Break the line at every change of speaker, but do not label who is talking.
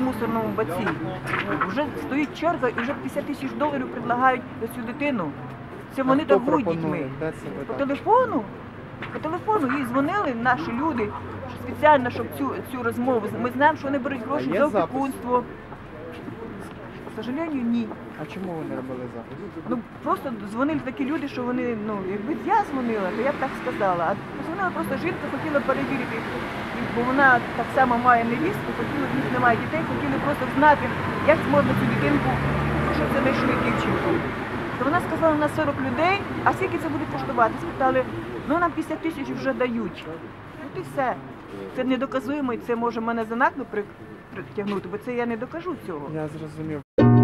мусорному баці. Вже стоїть черга і вже 50 тисяч доларів предлагають за цю дитину. Це вони торгують дітьми. По телефону. По телефону їй дзвонили наші люди спеціально, щоб цю, цю розмову. Ми знаємо, що вони беруть гроші за опікунство. К сожалению, ні.
А чому ви не робили запис?
Ну просто дзвонили такі люди, що вони, ну, якби я дзвонила, то я б так сказала. А дзвонила просто жінка, хотіла перевірити, бо вона так само має невістку, хотіла, в них немає дітей, хотіли просто знати, як можна цю дитинку, що це знайшли дівчинку. То вона сказала, на 40 людей, а скільки це буде коштувати? Спитали, ну нам 50 тисяч вже дають. От і все. Це недоказуємо, і це може мене за наклеп притягнути, бо це я не докажу цього.
Я зрозумів.